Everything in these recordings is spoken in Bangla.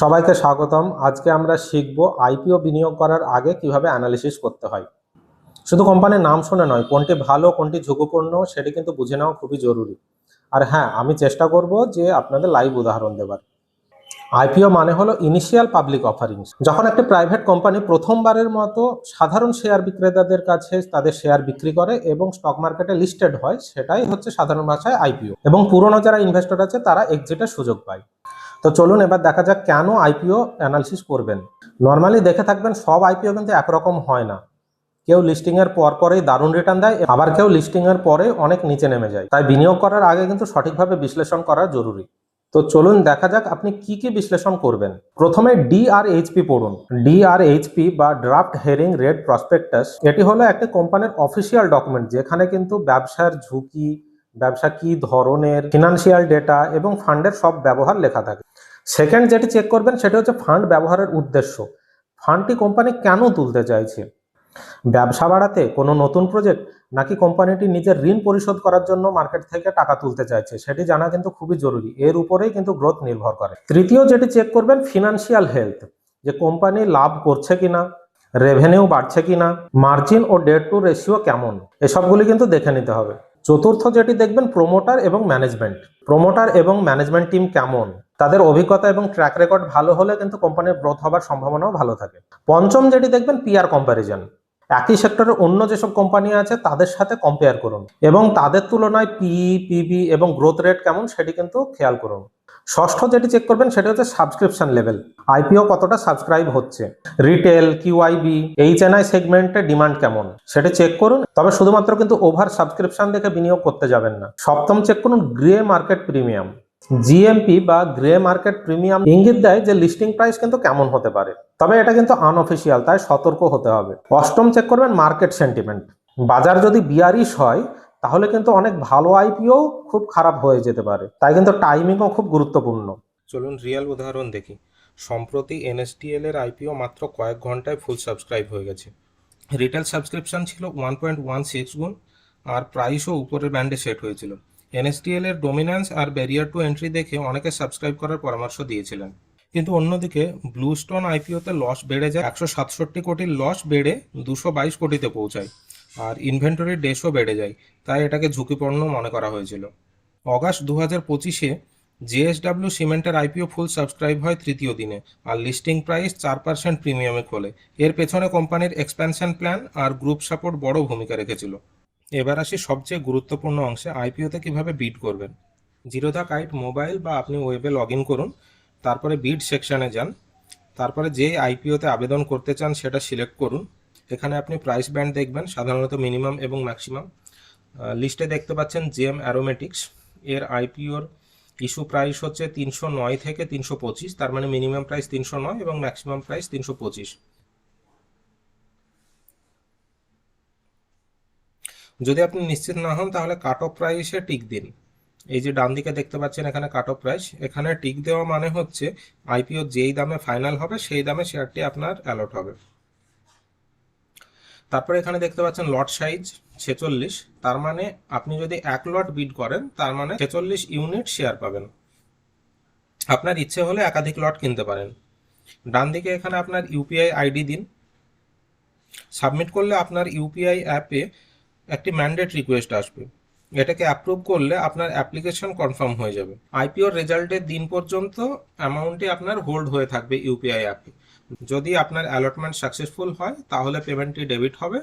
সবাইকে স্বাগতম। আজকে আমরা শিখব আইপিও বিনিয়োগ করার আগে কীভাবে অ্যানালিসিস করতে হয়। শুধু কোম্পানির নাম শুনে নয়, কোনটি ভালো, কোনটি ঝুঁকিপূর্ণ সেটি কিন্তু বুঝে নেওয়া খুবই জরুরি। আর হ্যাঁ আমি চেষ্টা করব যে আপনাদের লাইভ উদাহরণ দেবার। আইপিও মানে হলো ইনিশিয়াল পাবলিক অফারিংস যখন একটি প্রাইভেট কোম্পানি প্রথমবারের মতো সাধারণ শেয়ার বিক্রেতাদের কাছে তাদের শেয়ার বিক্রি করে এবং স্টক মার্কেটে লিস্টেড হয়, সেটাই হচ্ছে সাধারণ ভাষায় আইপিও এবং পুরনো যারা ইনভেস্টর আছে, তারা এক্সিটের সুযোগ পায়। তো চলুন এবার দেখা যাক কেন আইপিও অ্যানালিসিস করবেন। নর্মালি দেখে থাকবেন সব আইপিও কিন্তু একরকম হয় না। কেউ লিস্টিং এর পর পরেই দারুণ রিটার্ন দেয়, আবার কেউ লিস্টিং এর পরে অনেক নিচে নেমে যায়। তাই বিনিয়োগ করার আগে কিন্তু সঠিকভাবে বিশ্লেষণ করা জরুরি। তো চলুন দেখা যাক আপনি কি কি বিশ্লেষণ করবেন। প্রথমে ডি আর ডিআরএইচপি পড়ুন। ডিআরএইচপি বা ড্রাফট হেরিং রেড প্রসপেক্টাস এটি হলো একটি কোম্পানির অফিসিয়াল ডকুমেন্ট যেখানে কিন্তু ব্যবসার ঝুঁকি ব্যবসা কি ধরনের ফিনান্সিয়াল ডেটা এবং ফান্ডের সব ব্যবহার লেখা থাকে। সেকেন্ড যেটি চেক করবেন সেটি হচ্ছে ফান্ড ব্যবহারের উদ্দেশ্য। ফান্ডটি কোম্পানি কেন তুলতে চাইছে? ব্যবসা বাড়াতে কোনো নতুন প্রজেক্ট নাকি কোম্পানিটি নিজের ঋণ পরিশোধ করার জন্য মার্কেট থেকে টাকা তুলতে চাইছে, সেটি জানা কিন্তু খুবই জরুরি। এর উপরেই কিন্তু গ্রোথ নির্ভর করে। তৃতীয় যেটি চেক করবেন ফিনান্সিয়াল হেলথ যে কোম্পানি লাভ করছে কিনা রেভিনিউ বাড়ছে কিনা মার্জিন ও ডেট টু রেশিও কেমন, এসবগুলি কিন্তু দেখে নিতে হবে। চতুর্থ যেটি দেখবেন প্রোমোটার এবং ম্যানেজমেন্ট প্রোমোটার এবং ম্যানেজমেন্ট টিম কেমন? তাদের অভিজ্ঞতা এবং ট্র্যাক রেকর্ড ভালো হলে কিন্তু কোম্পানির গ্রোথ হবার সম্ভাবনাও ভালো থাকে। পঞ্চম যেটি দেখবেন পিয়ার কম্প্যারিজন একই সেক্টরে অন্য যেসব কোম্পানি আছে, তাদের সাথে কম্পেয়ার করুন এবং তাদের তুলনায় পিই পিবি এবং গ্রোথ রেট কেমন সেটি কিন্তু খেয়াল করুন। ষষ্ঠ যেটি চেক করবেন সেটা হচ্ছে সাবস্ক্রিপশন লেভেল আইপিও কতটা সাবস্ক্রাইব হচ্ছে? রিটেল কিউআইবি এইচএনআই সেগমেন্টে ডিমান্ড কেমন? সেটা চেক করুন। তবে শুধুমাত্র কিন্তু ওভার সাবস্ক্রিপশন দেখে বিনিয়োগ করতে যাবেন না। সপ্তম চেক করুন গ্রে মার্কেট প্রিমিয়াম জিএমপি বা গ্রে মার্কেট প্রিমিয়াম ইঙ্গিত দেয় যে লিস্টিং প্রাইস কিন্তু কেমন হতে পারে। তবে এটা কিন্তু আনঅফিসিয়াল তাই সতর্ক হতে হবে। অষ্টম চেক করবেন মার্কেট সেন্টিমেন্ট বাজার যদি বিয়ারিশ হয় তাহলে কিন্তু অনেক ভালো আইপিও খুব খারাপ হয়ে যেতে পারে। তাই কিন্তু টাইমিংও খুব গুরুত্বপূর্ণ। চলুন রিয়েল উদাহরণ দেখি। সম্প্রতি এনএসডিএল এর আইপিও মাত্র কয়েক ঘন্টায় ফুল সাবস্ক্রাইব হয়ে গেছে। রিটেল সাবস্ক্রিপশন ছিল ওয়ান পয়েন্ট ওয়ান সিক্স গুণ, আর প্রাইসও উপরের ব্যান্ডে সেট হয়েছিল। এনএসডিএল এর ডোমিন্যান্স আর ব্যারিয়ার টু এন্ট্রি দেখে অনেকে সাবস্ক্রাইব করার পরামর্শ দিয়েছিলেন। কিন্তু অন্যদিকে ব্লুস্টোন আইপিওতে লস বেড়ে যায়। একশো সাতষট্টি কোটির লস বেড়ে দুশো বাইশ কোটিতে পৌঁছায়। আর ইনভেন্টরির ডেসও বেড়ে যায়, তাই এটাকে ঝুঁকিপূর্ণ মনে করা হয়েছিল। অগাস্ট দু হাজার পঁচিশে জেএসডাব্লিউ সিমেন্টের আইপিও ফুল সাবস্ক্রাইব হয় তৃতীয় দিনে, আর লিস্টিং প্রাইস চার পার্সেন্ট প্রিমিয়ামে খোলে। এর পেছনে কোম্পানির এক্সপ্যানশন প্ল্যান আর গ্রুপ সাপোর্ট বড় ভূমিকা রেখেছিল। এবার আসি সবচেয়ে গুরুত্বপূর্ণ অংশে আইপিওতে কীভাবে বিট করবেন। জিরোধা কাইট মোবাইল বা আপনি ওয়েবে লগ ইন করুন, তারপরে বিড সেকশানে যান, তারপরে যে আইপিওতে আবেদন করতে চান সেটা সিলেক্ট করুন এখানে আপনি প্রাইস ব্যান্ড দেখবেন, সাধারণত মিনিমাম এবং ম্যাক্সিমাম লিস্টে দেখতে পাচ্ছেন জেম অ্যারোমেটিক্স এর আইপিওর ইস্যু প্রাইস হচ্ছে তিনশো নয় থেকে তিনশো পঁচিশ, তার মানে মিনিমাম প্রাইস তিনশো নয় এবং ম্যাক্সিমাম প্রাইস তিনশো পঁচিশ। যদি আপনি নিশ্চিত না হন, তাহলে কাট অফ প্রাইসে টিক দিন। এই যে ডান দিকে দেখতে পাচ্ছেন এখানে কাট অফ প্রাইস এখানে টিক দেওয়া মানে হচ্ছে আইপিও যেই দামে ফাইনাল হবে, সেই দামে শেয়ারটি আপনার অ্যালট হবে। তারপরে এখানে দেখতে পাচ্ছেন লট সাইজ ছেচল্লিশ। তার মানে আপনি যদি এক লট বিড করেন, তার মানে ছেচল্লিশ ইউনিট শেয়ার পাবেন। আপনার ইচ্ছে হলে একাধিক লট কিনতে পারেন। ডান দিকে এখানে আপনার ইউপিআই আইডি দিন। সাবমিট করলে আপনার ইউপিআই অ্যাপে একটি ম্যান্ডেট রিকোয়েস্ট আসবে। এটাকে অ্যাপ্রুভ করলে আপনার অ্যাপ্লিকেশন কনফার্ম হয়ে যাবে। আইপিওর রেজাল্টের দিন পর্যন্ত অ্যামাউন্টটি আপনার হোল্ড হয়ে থাকবে ইউপিআই অ্যাপে যদি আপনার অ্যালটমেন্ট সাকসেসফুল হয়, তাহলে পেমেন্টটি ডেবিট হবে।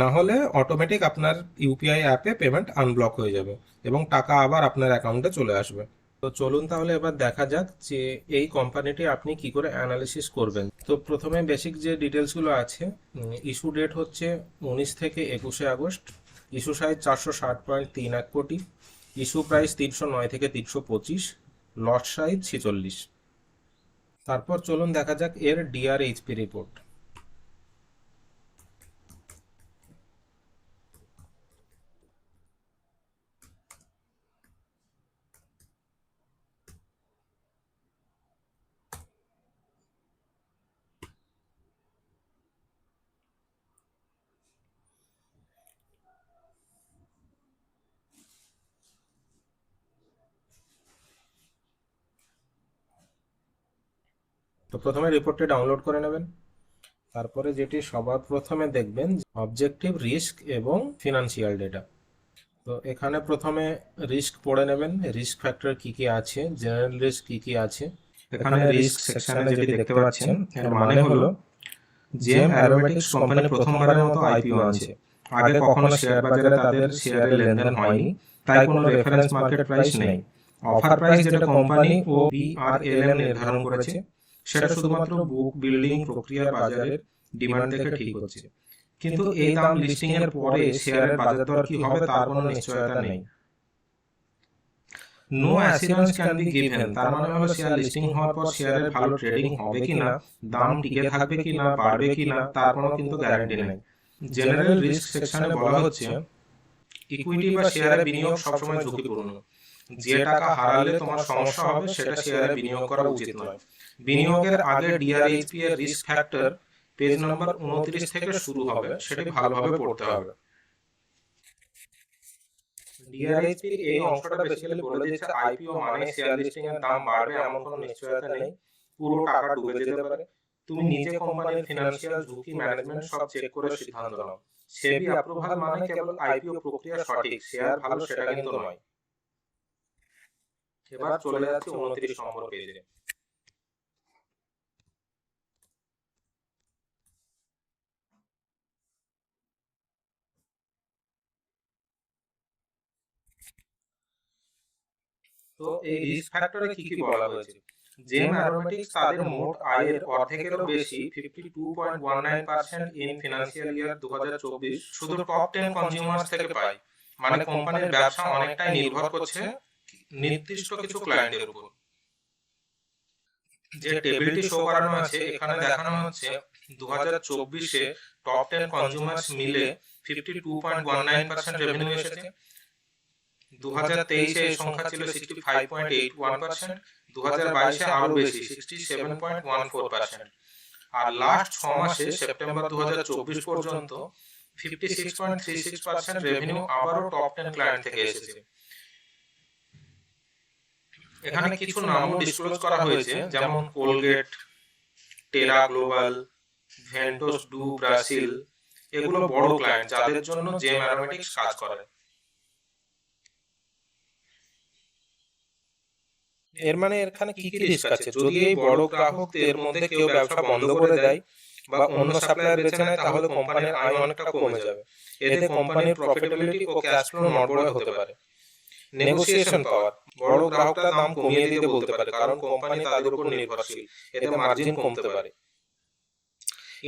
না হলে অটোমেটিক আপনার ইউপিআই অ্যাপে পেমেন্ট আনব্লক হয়ে যাবে এবং টাকা আবার আপনার অ্যাকাউন্টে চলে আসবে। তো চলুন তাহলে এবার দেখা যাক যে এই কোম্পানিটি আপনি কি করে অ্যানালিসিস করবেন। তো প্রথমে বেসিক যে ডিটেলসগুলো আছে ইস্যু ডেট হচ্ছে উনিশ থেকে একুশে আগস্ট। ইস্যু সাইজ চারশো ষাট পয়েন্ট তিন এক কোটি। ইস্যু প্রাইস তিনশো নয় থেকে তিনশো পঁচিশ। লট সাইজ ছেচল্লিশ। তারপর চলুন দেখা যাক এর ডিআরএইচপি রিপোর্ট তো প্রথমে রিপোর্টটি ডাউনলোড করে নেবেন। তারপরে যেটি সবার প্রথমে দেখবেন অবজেক্টিভ রিস্ক এবং ফিনান্সিয়াল ডেটা তো এখানে প্রথমে রিস্ক পড়ে নেবেন। রিস্ক ফ্যাক্টর কি কি আছে? জেনারেল রিস্ক কি কি আছে? এখানে রিস্ক সেকশনে যেটি দেখতে পাচ্ছেন এর মানে হলো জেম অ্যারোমেটিক্স কোম্পানি প্রথমবারের মতো আইপিও আনছে আগে কখনো শেয়ার বাজারে তাদের শেয়ারের লেনদেন হয়নি তাই কোনো রেফারেন্স মার্কেট প্রাইস নেই। অফার প্রাইস যেটা কোম্পানি ও বিআরএলএম নির্ধারণ করেছে সেটা শুধুমাত্র বুক বিল্ডিং প্রক্রিয়ার বাজারের ডিমান্ড দেখে ঠিক হচ্ছে। কিন্তু এই দাম লিস্টিং এর পরে শেয়ারের বাজার দর কি হবে, তার কোনো নিশ্চয়তা নেই। No assurance can be given তার মানে হলো শেয়ার লিস্টিং হওয়ার পর শেয়ারের ভালো ট্রেডিং হবে কিনা দাম টিকে থাকবে কিনা বাড়বে কিনা তার কোনো কিন্তু গ্যারান্টি নেই। জেনারেল রিস্ক সেকশনে বলা হচ্ছে ইকুইটি বা শেয়ারে বিনিয়োগ সবসময় ঝুঁকিপূর্ণ। যে টাকা হারালে তোমার সমস্যা হবে সেটা শেয়ারে বিনিয়োগ করা উচিত নয়। বিনিয়োগের আগে ডিআরএইচপি এর রিস্ক ফ্যাক্টর পেজ নম্বর উনত্রিশ থেকে শুরু হবে সেটি ভালোভাবে পড়তে হবে। ডিআরএইচপি এই অংশটা বেসিক্যালি বলে দিচ্ছে আইপিও মানে শেয়ার লিস্টিং এর দাম বাড়বে এমন কোনো নিশ্চয়তা নেই। পুরো টাকা ডুবে যেতে পারে। তুমি নিজে কোম্পানির ফিনান্সিয়াল ঝুঁকি ম্যানেজমেন্ট সব চেক করে সিদ্ধান্ত নাও। সেবি অ্যাপ্রুভাল মানে কেবল আইপিও প্রক্রিয়া সঠিক শেয়ার ভালো সেটা কিন্তু নয় এবার চলে যাচ্ছে উনত্রিশ নম্বর পেজে তো এই রিস্ক ফ্যাক্টরে কি কি বলা হয়েছে? জেম অ্যারোমেটিক্স তাদের মোট আয়ের অর্ধেকেরও বেশি fifty two point one nine percent in financial year দু হাজার চব্বিশ শুধু টপ টেন কনজিউমার্স থেকে পায়। মানে কোম্পানির ব্যবসা অনেকটাই নির্ভর করছে নির্দিষ্ট কিছু ক্লায়েন্টের উপর। যে টেবিলটি শো করানো আছে এখানে দেখানো হচ্ছে দু হাজার চব্বিশে টপ টেন কনজিউমার্স মিলে fifty two point one nine percent revenue এসেছে। দু হাজার তেইশে সংখ্যা ছিল sixty five point eight one percent দু হাজার বাইশে আরও বেশি sixty seven point one four percent আর লাস্ট ছ মাসে সেপ্টেম্বর দু হাজার চব্বিশ পর্যন্ত fifty six point three six percent revenue আবারও টপ টেন ক্লায়েন্ট থেকে এসেছে। এখানে কিছু নামও ডিসক্লোজ করা হয়েছে যেমন কোলগেট টেরা গ্লোবাল ভেন্টোস ডু ব্রাজিল এগুলো বড় ক্লায়েন্ট যাদের জন্য জেম অ্যারোমেটিক্স কাজ করে। এর মানে এখানে কি কি রিস্ক আছে? যদি এই বড় গ্রাহকদের মধ্যে কেউ ব্যবসা বন্ধ করে দেয় বা অন্য সাপ্লায়ার বেছে নেয় তাহলে কোম্পানির আয় অনেকটা কমে যাবে। এতে কোম্পানির প্রফিটেবিলিটি ও ক্যাশ ফ্লো নড়বড়ে হতে পারে। নেগোসিয়েশন পাওয়ার বড় গ্রাহকরা দাম কমিয়ে দিতে বলতে পারে কারণ কোম্পানি তাদের উপর নির্ভরশীল। এতে মার্জিন কমতে পারে।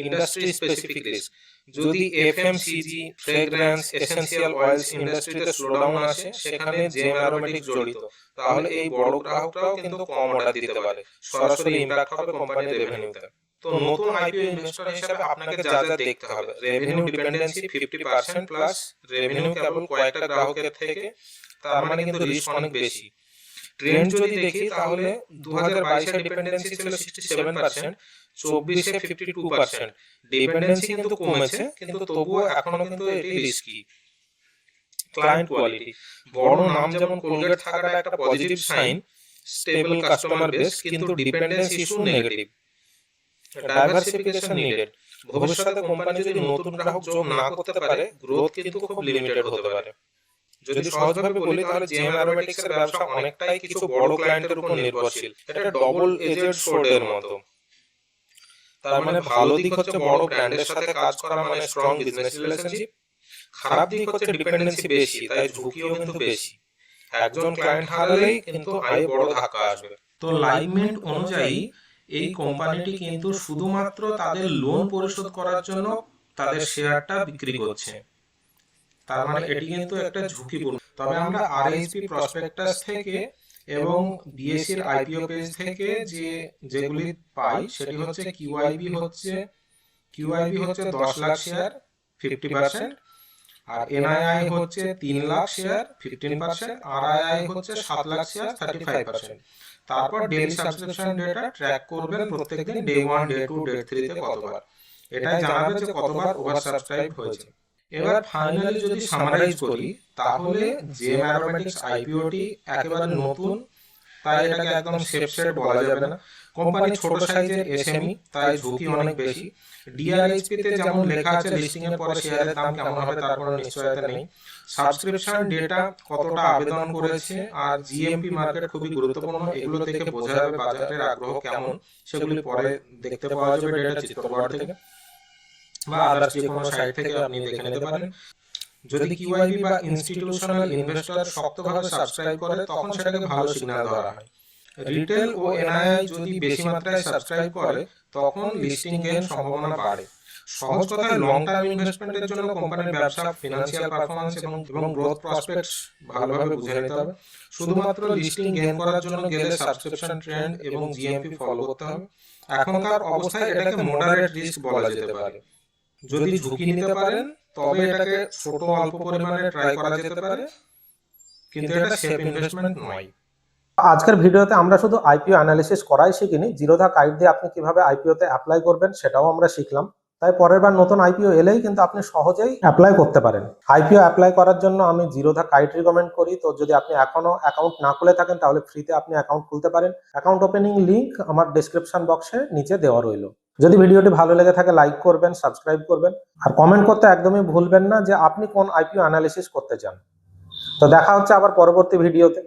ইন্ডাস্ট্রি স্পেসিফিক রিস্ক যদি এফএমসিজি ফ্রেগ্রেন্স এসেনশিয়াল অয়েলস ইন্ডাস্ট্রিতে স্লোডাউন আসে সেখানে জেম অ্যারোমেটিক্স জড়িত। তাহলে এই বড় গ্রাহকরাও কিন্তু কম অর্ডার দিতে পারে। সরাসরি ইমপ্যাক্ট হবে কোম্পানির রেভিনিউতে তো। নতুন আইপিও ইনভেস্টর হিসেবে আপনাকে যা যা দেখতে হবে। Revenue dependency fifty percent plus revenue কেবল কয়েকটা গ্রাহকের থেকে তার মানে কিন্তু রিস্ক অনেক বেশি। ট্রেন্ড যদি দেখি তাহলে দু হাজার বাইশের ডিপেন্ডেন্সি ছিল সিক্সটি সেভেন পার্সেন্ট চব্বিশে ফিফটি টু পার্সেন্ট ডিপেন্ডেন্সি কিন্তু কমেছে কিন্তু তবুও এখনও কিন্তু এটি রিস্কি ক্লায়েন্ট কোয়ালিটি বড় নাম যেমন কোলগেট থাকাটা একটা positive sign stable customer base কিন্তু dependence issue negative diversification needed ভবিষ্যতে কোম্পানি যদি নতুন গ্রাহক যোগ না করতে পারে গ্রোথ কিন্তু খুব লিমিটেড হতে পারে। যদি সহজভাবে বলি তাহলে জেম অ্যারোমেটিক্স এর ব্যবসা অনেকটাই কিছু বড় ক্লায়েন্টের উপর নির্ভরশীল। এটা ডবল এজেড সোর্ডের মতো। তার মানে ভালো দিক হচ্ছে বড় ব্র্যান্ডের সাথে কাজ করা মানে স্ট্রং বিজনেস রিলেশনশিপ খারাপ দিক হচ্ছে ডিপেন্ডেন্সি বেশি তাই ঝুঁকিও কিন্তু বেশি। একজন ক্লায়েন্ট হারালেই কিন্তু আয় বড় ধাক্কা আসবে। তো লাইভমেন্ট অনুযায়ী এই কোম্পানিটি কিন্তু শুধুমাত্র তাদের লোন পরিশোধ করার জন্য তাদের শেয়ারটা বিক্রি করছে তার মানে এটি কিন্তু একটা ঝুঁকিপূর্ণ। তবে আমরা আরএইচপি প্রসপেক্টাস থেকে এবং বিএসসির আইপিও পেজ থেকে যে যেগুলি পাই, সেটি হচ্ছে কিউআইবি হচ্ছে কিউআইবি হচ্ছে দশ লাখ শেয়ার ফিফটি পার্সেন্ট আর এনআইআই হচ্ছে তিন লাখ শেয়ার ফিফটিন পার্সেন্ট আর আইআই হচ্ছে সাত lakh share thirty five percent তারপর ডেলি সাবস্ক্রিপশন ডেটা ট্র্যাক করবেন প্রত্যেকদিন day one day two day থ্রিতে কতবার। এটাই জানাবে যে কতবার ওভার সাবস্ক্রাইব হয়েছে। এবার ফাইনালি যদি সামারাইজ করি তাহলে জেম অ্যারোমেটিক্স আইপিওটি একেবারে নতুন তাই এটাকে একদম সেফ সেট বলা যাবে না। কোম্পানি ছোট সাইজের এসএমই তাই ঝুঁকি অনেক বেশি। ডিআরএইচপি তে যেমন লেখা আছে লিস্টিং এর পরে শেয়ারের দাম কেমন হবে তার কোনো নিশ্চয়তা নেই। সাবস্ক্রিপশন ডেটা কতটা আবেদন করেছে আর জিএমপি মার্কেট খুবই গুরুত্বপূর্ণ এগুলো থেকে বোঝা যাবে বাজারের আগ্রহ কেমন সেগুলি পরে দেখতে পাওয়া যাবে ডেটা চিত্রকর থেকে। বা আদার্স যে কোনো সাইট থেকে আপনি দেখে নিতে পারেন। যদি কিউআইবি বা ইনস্টিটিউশনাল ইনভেস্টর শক্তভাবে সাবস্ক্রাইব করে তখন সেটাকে ভালো সিগন্যাল ধরা হয়। রিটেল ও এনআইআই যদি বেশি মাত্রায় সাবস্ক্রাইব করে তখন লিস্টিং গেইন সম্ভাবনা বাড়ে। সহজ কথায় লং টার্ম ইনভেস্টমেন্টের জন্য কোম্পানির ব্যবসা ফিনান্সিয়াল পারফরম্যান্স এবং এবং গ্রোথ প্রসপেক্টস ভালোভাবে বুঝে নিতে হবে। শুধুমাত্র লিস্টিং গেইন করার জন্য গেলে সাবস্ক্রিপশন ট্রেন্ড এবং জিএমপি ফলো করতে হবে এখনকার অবস্থায় এটাকে মডারেট রিস্ক বলা যেতে পারে যদি ঝুঁকি নিতে পারেন তবে এটাকে ছোট অল্প পরিমাণে ট্রাই করা যেতে পারে। কিন্তু এটা সেফ ইনভেস্টমেন্ট নয়। আজকের ভিডিওতে আমরা শুধু আইপিও অ্যানালিসিস করাই শিখিনি। জিরোধা কাইড দিয়ে আপনি কীভাবে আইপিওতে অ্যাপ্লাই করবেন সেটাও আমরা শিখলাম। তাই পরের বার নতুন আইপিও এলেই কিন্তু আপনি সহজেই অ্যাপ্লাই করতে পারেন। আইপিও অ্যাপ্লাই করার জন্য আমি জিরোধা কাইট রিকমেন্ড করি। তো যদি আপনি এখনও অ্যাকাউন্ট না খুলে থাকেন তাহলে ফ্রিতে আপনি অ্যাকাউন্ট খুলতে পারেন। অ্যাকাউন্ট ওপেনিং লিঙ্ক আমার ডিসক্রিপশন বক্সে নিচে দেওয়া রইল। যদি ভিডিওটি ভালো লেগে থাকে লাইক করবেন সাবস্ক্রাইব করবেন। আর কমেন্ট করতে একদমই ভুলবেন না যে আপনি কোন আইপিও অ্যানালিসিস করতে চান। তো দেখা হচ্ছে আবার পরবর্তী ভিডিওতে